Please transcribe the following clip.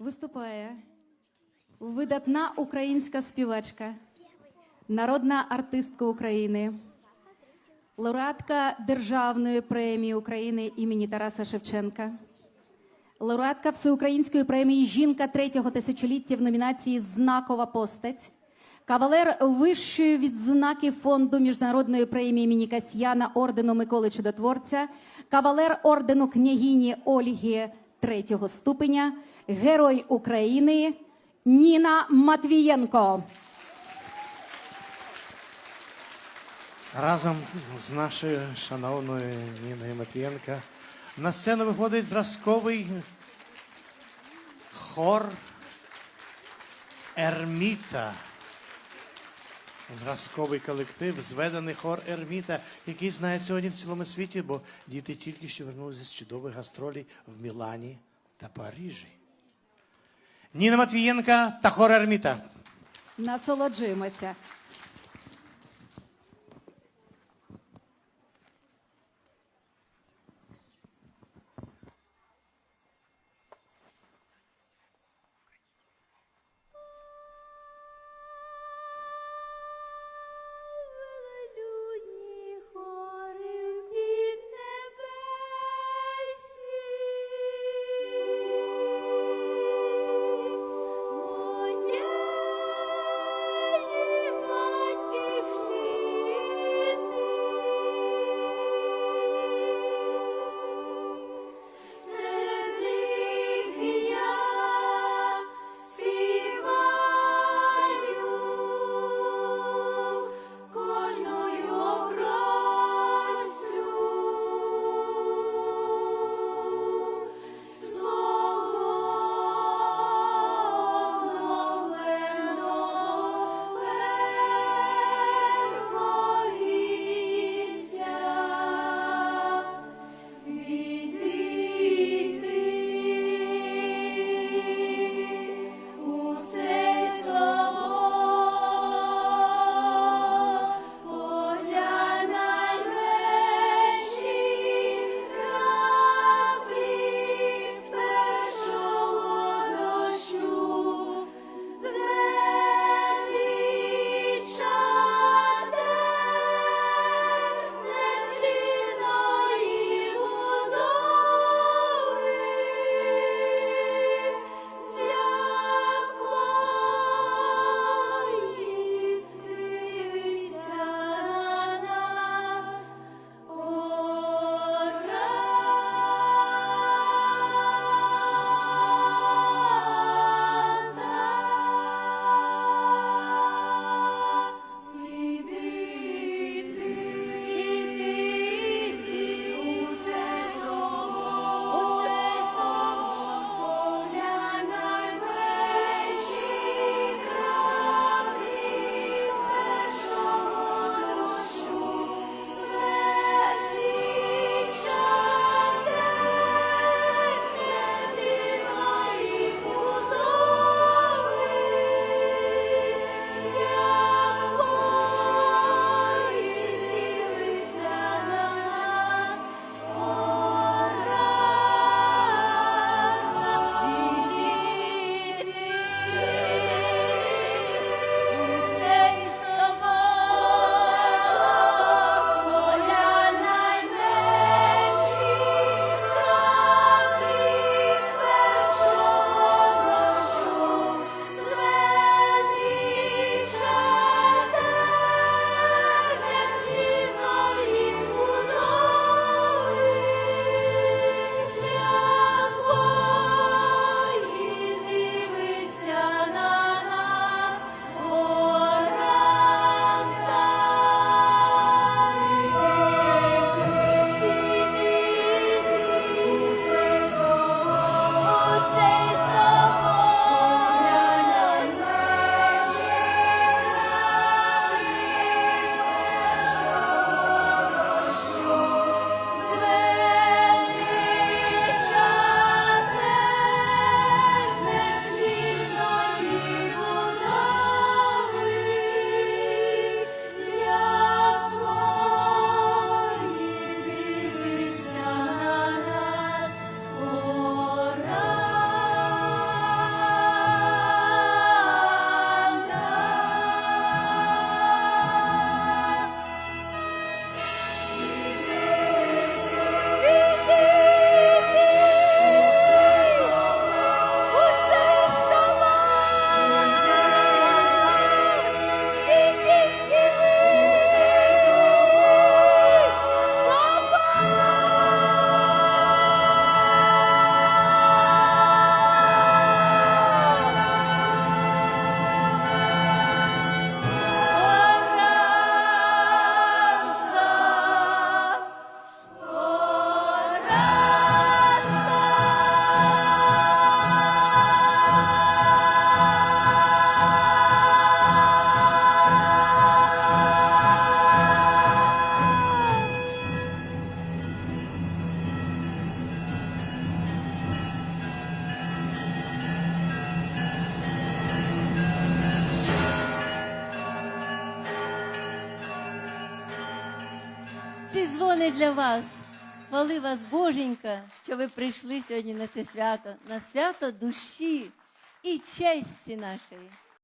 виступає видатна українська співачка, народна артистка України, лауреатка Державної премії України імені Тараса Шевченка, лауреатка Всеукраїнської премії Жінка третього тисячоліття в номінації Знакова постать. Кавалер вищої відзнаки фонду міжнародної премії імені Касьяна ордену Миколи Чудотворця, кавалер ордену княгині Ольги третього ступеня, Герой України Ніна Матвієнко. Разом з нашою шановною Ніною Матвієнко на сцену виходить зразковий хор Ерміта. Зразковий колектив, зведений хор Ерміта, який знає сьогодні в цілому світі, бо діти тільки що вернулися з чудових гастролей в Мілані та Парижі. Ніна Матвієнка та хор Ерміта. Насолоджуємося. Ці дзвони для вас. Хвали вас, Боженька, що ви прийшли сьогодні на це свято, на свято душі і честі нашої.